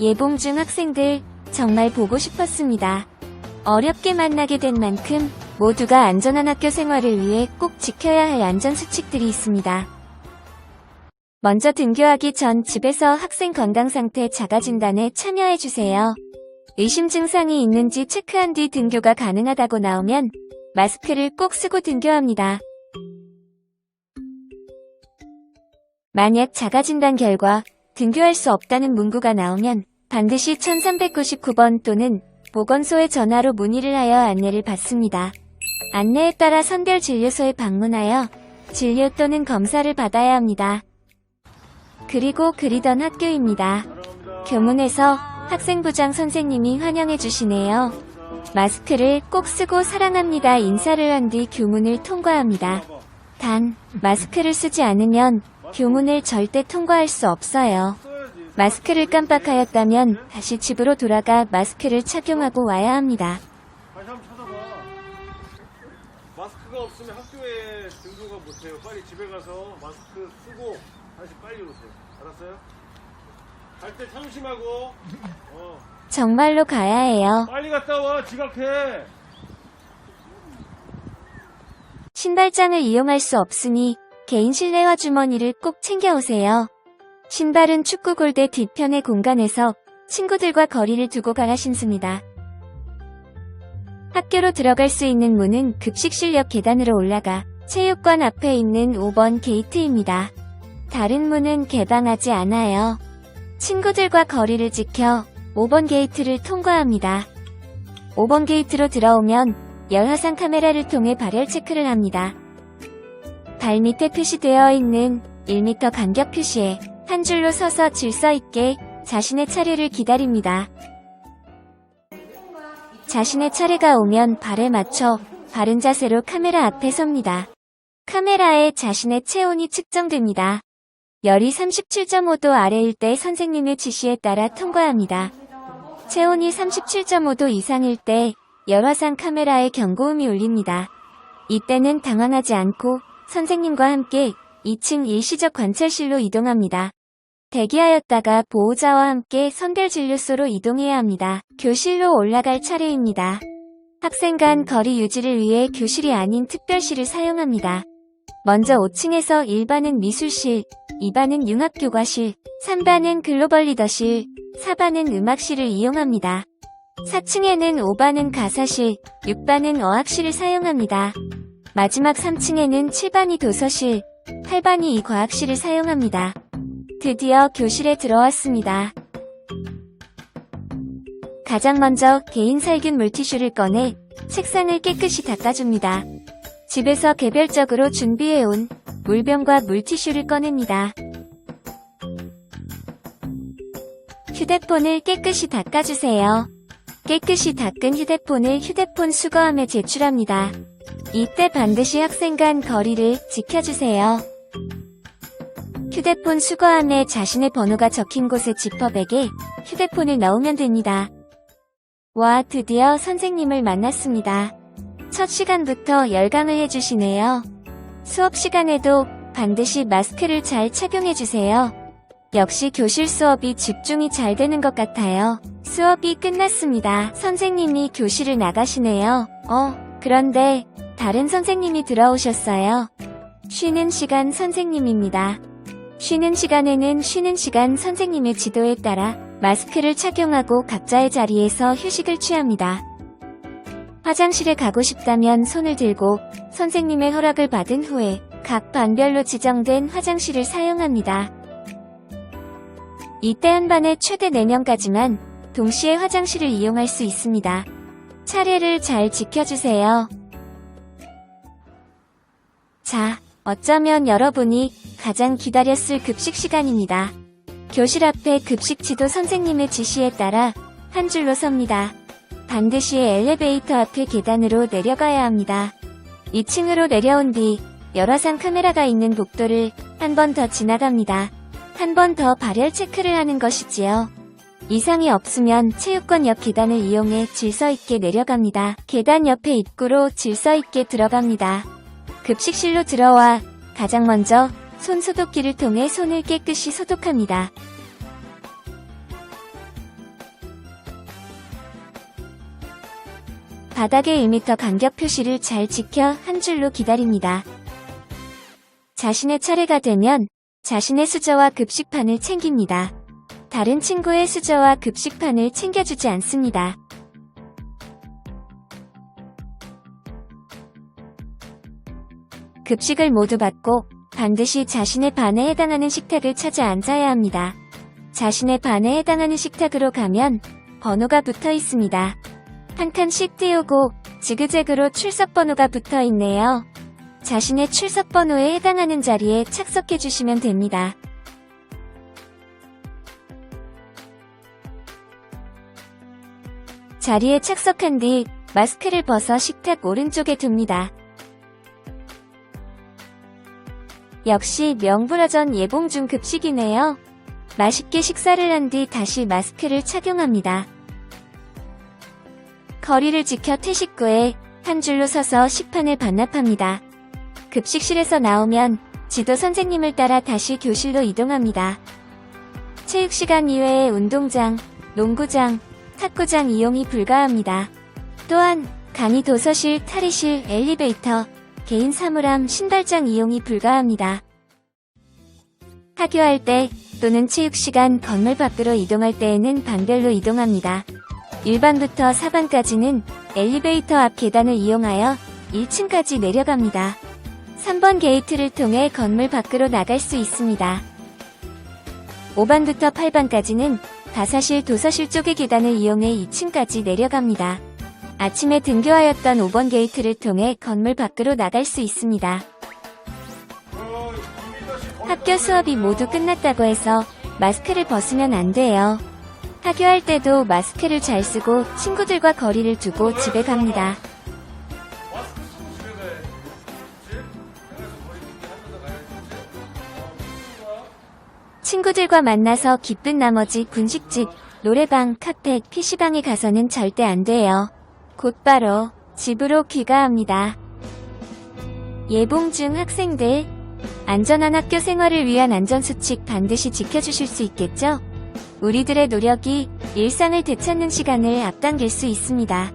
예봉 중 학생들 정말 보고 싶었습니다. 어렵게 만나게 된 만큼 모두가 안전한 학교 생활을 위해 꼭 지켜야 할 안전 수칙들이 있습니다. 먼저 등교하기 전 집에서 학생 건강 상태 자가 진단에 참여해 주세요. 의심 증상이 있는지 체크한 뒤 등교가 가능하다고 나오면 마스크를 꼭 쓰고 등교합니다. 만약 자가 진단 결과 등교할 수 없다는 문구가 나오면 반드시 1399번 또는 보건소에 전화로 문의를 하여 안내를 받습니다. 안내에 따라 선별 진료소에 방문하여 진료 또는 검사를 받아야 합니다. 그리고 그리던 학교입니다. 교문에서 학생부장 선생님이 환영해 주시네요. 마스크를 꼭 쓰고 사랑합니다 인사를 한 뒤 교문을 통과합니다. 단, 마스크를 쓰지 않으면 교문을 절대 통과할 수 없어요. 마스크를 깜빡하였다면 다시 집으로 돌아가 마스크를 착용하고 와야 합니다. 다시 한번 찾아봐. 마스크가 없으면 학교에 등교가 못해요. 빨리 집에 가서 마스크 쓰고 다시 빨리 오세요. 알았어요? 갈 때 참심하고. 어. 정말로 가야 해요. 빨리 갔다 와. 지각해. 신발장을 이용할 수 없으니 개인 실내화 주머니를 꼭 챙겨오세요. 신발은 축구 골대 뒤편의 공간에서 친구들과 거리를 두고 가야 신습니다. 학교로 들어갈 수 있는 문은 급식실역 계단으로 올라가 체육관 앞에 있는 5번 게이트입니다. 다른 문은 개방하지 않아요. 친구들과 거리를 지켜 5번 게이트를 통과합니다. 5번 게이트로 들어오면 열화상 카메라를 통해 발열 체크를 합니다. 발 밑에 표시되어 있는 1m 간격 표시에 한 줄로 서서 질서 있게 자신의 차례를 기다립니다. 자신의 차례가 오면 발에 맞춰 바른 자세로 카메라 앞에 섭니다. 카메라에 자신의 체온이 측정됩니다. 열이 37.5도 아래일 때 선생님의 지시에 따라 통과합니다. 체온이 37.5도 이상일 때 열화상 카메라에 경고음이 울립니다. 이때는 당황하지 않고 선생님과 함께 2층 일시적 관찰실로 이동합니다. 대기하였다가 보호자와 함께 선별 진료소로 이동해야 합니다. 교실로 올라갈 차례입니다. 학생 간 거리 유지를 위해 교실이 아닌 특별실을 사용합니다. 먼저 5층에서 1반은 미술실, 2반은 융합교과실, 3반은 글로벌 리더실, 4반은 음악실을 이용합니다. 4층에는 5반은 가사실, 6반은 어학실을 사용합니다. 마지막 3층에는 7반이 도서실, 8반이 이 과학실을 사용합니다. 드디어 교실에 들어왔습니다. 가장 먼저 개인 살균 물티슈를 꺼내 책상을 깨끗이 닦아줍니다. 집에서 개별적으로 준비해온 물병과 물티슈를 꺼냅니다. 휴대폰을 깨끗이 닦아주세요. 깨끗이 닦은 휴대폰을 휴대폰 수거함에 제출합니다. 이때 반드시 학생 간 거리를 지켜주세요. 휴대폰 수거함에 자신의 번호가 적힌 곳의 지퍼백에 휴대폰을 넣으면 됩니다. 와, 드디어 선생님을 만났습니다. 첫 시간부터 열강을 해주시네요. 수업 시간에도 반드시 마스크를 잘 착용해주세요. 역시 교실 수업이 집중이 잘 되는 것 같아요. 수업이 끝났습니다. 선생님이 교실을 나가시네요. 어, 그런데 다른 선생님이 들어오셨어요. 쉬는 시간 선생님입니다. 쉬는 시간에는 쉬는 시간 선생님의 지도에 따라 마스크를 착용하고 각자의 자리에서 휴식을 취합니다. 화장실에 가고 싶다면 손을 들고 선생님의 허락을 받은 후에 각 반별로 지정된 화장실을 사용합니다. 이때 한 반에 최대 4명까지만 동시에 화장실을 이용할 수 있습니다. 차례를 잘 지켜주세요. 자, 어쩌면 여러분이 가장 기다렸을 급식 시간입니다. 교실 앞에 급식 지도 선생님의 지시에 따라 한 줄로 섭니다. 반드시 엘리베이터 앞의 계단으로 내려가야 합니다. 2층으로 내려온 뒤 열화상 카메라가 있는 복도를 한 번 더 지나갑니다. 한 번 더 발열 체크를 하는 것이지요. 이상이 없으면 체육관 옆 계단을 이용해 질서 있게 내려갑니다. 계단 옆에 입구로 질서 있게 들어갑니다. 급식실로 들어와 가장 먼저 손 소독기를 통해 손을 깨끗이 소독합니다. 바닥에 1m 간격 표시를 잘 지켜 한 줄로 기다립니다. 자신의 차례가 되면 자신의 수저와 급식판을 챙깁니다. 다른 친구의 수저와 급식판을 챙겨주지 않습니다. 급식을 모두 받고 반드시 자신의 반에 해당하는 식탁을 찾아 앉아야 합니다. 자신의 반에 해당하는 식탁으로 가면 번호가 붙어 있습니다. 한 칸씩 띄우고 지그재그로 출석 번호가 붙어 있네요. 자신의 출석 번호에 해당하는 자리에 착석해 주시면 됩니다. 자리에 착석한 뒤 마스크를 벗어 식탁 오른쪽에 둡니다. 역시 명불허전 예봉중 급식이네요. 맛있게 식사를 한 뒤 다시 마스크를 착용합니다. 거리를 지켜 퇴식 후에 한 줄로 서서 식판을 반납합니다. 급식실에서 나오면 지도 선생님을 따라 다시 교실로 이동합니다. 체육시간 이외에 운동장, 농구장, 탁구장 이용이 불가합니다. 또한 강의 도서실, 탈의실, 엘리베이터, 개인 사물함, 신발장 이용이 불가합니다. 학교할 때 또는 체육시간 건물 밖으로 이동할 때에는 방별로 이동합니다. 1반부터 4반까지는 엘리베이터 앞 계단을 이용하여 1층까지 내려갑니다. 3번 게이트를 통해 건물 밖으로 나갈 수 있습니다. 5반부터 8반까지는 가사실 도서실 쪽의 계단을 이용해 2층까지 내려갑니다. 아침에 등교하였던 5번 게이트를 통해 건물 밖으로 나갈 수 있습니다. 학교 수업이 모두 끝났다고 해서 마스크를 벗으면 안 돼요. 학교할 때도 마스크를 잘 쓰고 친구들과 거리를 두고 집에 갑니다. 친구들과 만나서 기쁜 나머지 분식집, 노래방, 카페, PC방에 가서는 절대 안 돼요. 곧바로 집으로 귀가합니다. 예봉 중 학생들, 안전한 학교 생활을 위한 안전수칙 반드시 지켜주실 수 있겠죠? 우리들의 노력이 일상을 되찾는 시간을 앞당길 수 있습니다.